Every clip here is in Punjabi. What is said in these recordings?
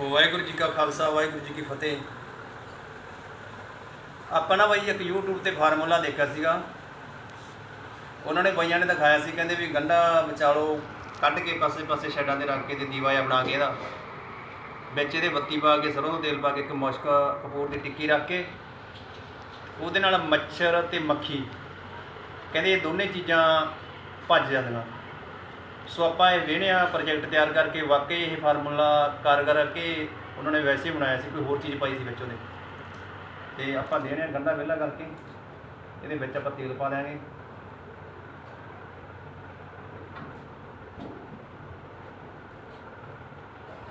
ਵਾਹਿਗੁਰੂ ਜੀ ਕਾ ਖਾਲਸਾ, ਵਾਹਿਗੁਰੂ ਜੀ ਕੀ ਫਤਿਹ। ਆਪਾਂ ਨਾ ਬਾਈ ਇੱਕ YouTube ਤੇ ਫਾਰਮੂਲਾ ਦੇਖਿਆ ਸੀਗਾ। ਉਹਨਾਂ ਨੇ ਬਾਈਆਂ ਨੇ ਦਿਖਾਇਆ ਸੀ, ਕਹਿੰਦੇ ਵੀ ਗੰਡਾ ਵਿਚਾਲੋ ਕੱਢ ਕੇ ਪਾਸੇ ਪਾਸੇ ਸ਼ੈਡਾਂ ਤੇ ਰੱਖ ਕੇ ਤੇ ਦੀਵਾ ਜਿਹਾ ਬਣਾ ਕੇ ਇਹਦਾ। ਵਿੱਚ ਇਹਦੇ ਬੱਤੀ ਪਾ ਕੇ, ਸਰੋਂ ਦਾ ਤੇਲ ਪਾ ਕੇ, ਇੱਕ ਮੁਸ਼ਕ ਕਪੂਰ ਦੀ ਟਿੱਕੀ ਰੱਖ ਕੇ, ਉਹਦੇ ਨਾਲ ਮੱਛਰ ਤੇ ਮੱਖੀ। ਕਹਿੰਦੇ ਇਹ ਦੋਨੇ ਚੀਜ਼ਾਂ ਭੱਜ ਜਾਂਦੀਆਂ। ਸੋ ਆਪਾਂ ਇਹ ਵੇਹਣਿਆ ਪ੍ਰੋਜੈਕਟ ਤਿਆਰ ਕਰਕੇ ਵਾਕਈ ਇਹ ਫਾਰਮੂਲਾ ਕਾਰਗਰ ਹੈ ਉਹਨਾਂ ਨੇ ਵੈਸੇ ਹੀ ਬਣਾਇਆ ਸੀ, ਕੋਈ ਹੋਰ ਚੀਜ਼ ਪਾਈ ਸੀ ਵਿੱਚ ਉਹਦੇ ਤੇ ਆਪਾਂ ਦੇਣੇ ਆ ਗੰਡਾ ਵਿਹਲਾ ਕਰਕੇ, ਇਹਦੇ ਵਿੱਚ ਆਪਾਂ ਤੇਲ ਪਾ ਦਿਆਂਗੇ।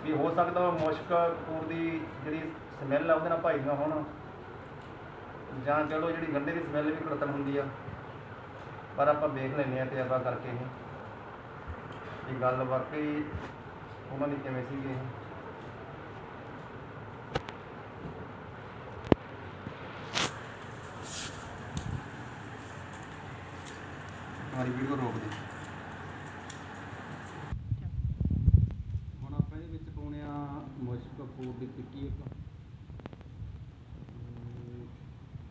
ਵੀ ਹੋ ਸਕਦਾ ਮੁਸ਼ਕ ਕਪੂਰ ਦੀ ਜਿਹੜੀ ਸਮੈਲ ਆ, ਉਹਦੇ ਨਾਲ ਭਾਈਆਂ ਹੋਣ। ਜਾਂ ਚਲੋ ਜਿਹੜੀ ਗੰਡੇ ਦੀ ਸਮੈਲ ਵੀ ਕੁੜਤਨ ਹੁੰਦੀ ਆ। ਪਰ ਆਪਾਂ ਵੇਖ ਲੈਂਦੇ ਆ ਤਜਰਬਾ ਕਰਕੇ ਇਹ। ਇਹ ਗੱਲ ਵਾਕਈ ਉਹਨਾਂ ਦੀ ਕਿਵੇਂ ਸੀਗੀ? ਇਹ ਵੀਡੀਓ ਰੋਕ ਦੇ। ਹੁਣ ਆਪਾਂ ਇਹਦੇ ਵਿੱਚ ਪਾਉਣੇ ਆ ਮੁਸ਼ਕ ਕਪੂਰ ਦੀ ਟਿੱਕੀ ਇੱਕ।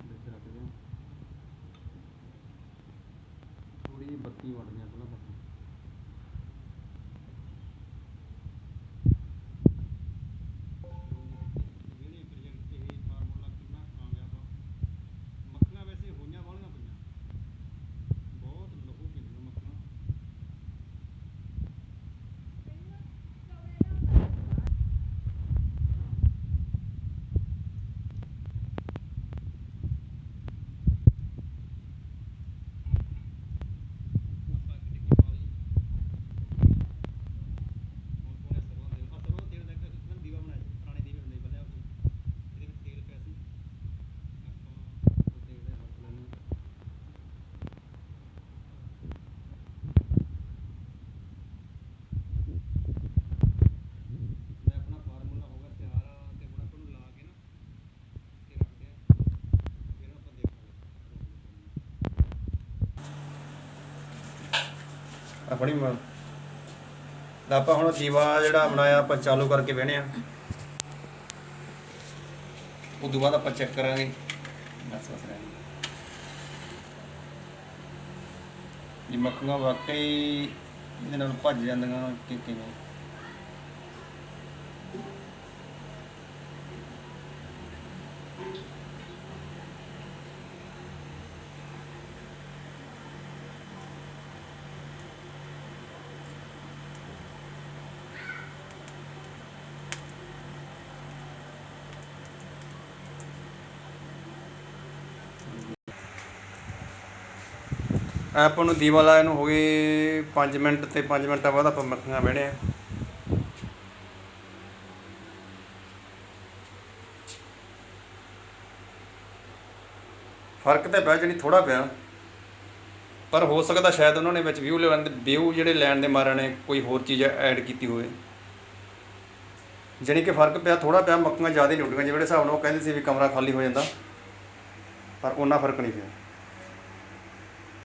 ਵਿੱਚ ਰੱਖ ਦਿਓ। ਥੋੜੀ ਜਿਹੀ ਬੱਤੀ ਵੜਦੇ ਆ ਪਹਿਲਾਂ ਬੱਤੀ ਜਿਹੜੇ ਪ੍ਰੋਜੈਕਟ ਇਹ ਫਾਰਮੂਲਾ ਕਿੰਨਾ ਕਾਮਯਾਬ ਆ ਮੱਖੀਆਂ ਵੈਸੇ ਹੋਈਆਂ ਵਾਲੀਆਂ ਪਈਆਂ ਬਹੁਤ ਲਹੂ ਪੀਂਦੀਆਂ ਮੱਖੀਆਂ ਆਪਾਂ ਇੱਕ ਟਿੱਕੀ ਪਾ ਲਈ ਹੁਣ ਪਾਉਣੇ ਸਰੋਂ ਦਾ ਤੇਲ ਆ ਸਰੋਂ ਦਾ ਤੇਲ ਦਾ ਇੱਕ ਇੱਕ ਦੀਵਾ ਬਣਾਇਆ ਸੀ ਪੁਰਾਣੇ ਦੀਵੇ ਹੁੰਦੇ ਪਹਿਲਾਂ ਉਹ ਇਹਦੇ ਵਿੱਚ ਤੇਲ ਪਿਆ ਸੀ ਆਪਾਂ ਉਹ ਤੇਲ ਦਾ ਵਰਤ ਲੈਂਦੇ ਹਾਂ ਤੇ ਆਪਣਾ ਫਾਰਮੂਲਾ ਹੋ ਗਿਆ ਤਿਆਰ ਤੇ ਹੁਣ ਆਪਾਂ ਨੂੰ ਲਾ ਕੇ ਨਾ ਤੇ ਰੱਖਦੇ ਆ ਫਿਰ ਆਪਾਂ ਦੇਖਾਂਗੇ ਆਪਣੀ ਮਨ ਤਾਂ ਆਪਾਂ ਹੁਣ ਦੀਵਾ ਜਿਹੜਾ ਬਣਾਇਆ, ਆਪਾਂ ਚਾਲੂ ਕਰਕੇ ਬਹਿਣੇ ਆ। ਉਸ ਤੋਂ ਬਾਅਦ ਆਪਾਂ ਚੈੱਕ ਕਰਾਂਗੇ। ਬਸ ਬਸ ਰਹਿ ਦਿਓ। ਜੀ ਮੱਖੀਆਂ ਵਾਕਈ ਇਹਦੇ ਨਾਲ ਭੱਜ ਜਾਂਦੀਆਂ ਕਿ ਕਿਵੇਂ? ਆਪਾਂ ਨੂੰ ਦੀਵਾ ਲਾਏ ਨੂੰ ਹੋ ਗਏ 5 ਮਿੰਟ ਤੇ 5 ਮਿੰਟਾਂ ਬਾਅਦ ਆਪਾਂ ਮੱਖੀਆਂ ਬਹਿਣੇ ਆ। ਫ਼ਰਕ ਤਾਂ ਪਿਆ ਜਣੀ ਥੋੜਾ ਪਿਆ। ਪਰ ਹੋ ਸਕਦਾ ਸ਼ਾਇਦ ਉਹਨਾਂ ਨੇ ਵਿੱਚ ਵਿਊ ਲੈਣ ਦੇ ਵਿਊ ਜਿਹੜੇ ਲੈਣ ਦੇ ਮਾਰਿਆਂ ਨੇ, ਕੋਈ ਹੋਰ ਚੀਜ਼ ਐਡ ਕੀਤੀ ਹੋਵੇ। ਜਾਣੀ ਕਿ ਫ਼ਰਕ ਪਿਆ ਥੋੜਾ ਪਿਆ, ਮੱਖੀਆਂ ਜ਼ਿਆਦਾ ਨਹੀਂ ਉੱਡੀਆਂ ਜਿਹੜੇ ਹਿਸਾਬ ਨਾਲ ਉਹ ਕਹਿੰਦੇ ਸੀ ਵੀ ਕਮਰਾ ਖਾਲੀ ਹੋ ਜਾਂਦਾ। ਪਰ ਉਹਨਾਂ ਫ਼ਰਕ ਨਹੀਂ ਪਿਆ।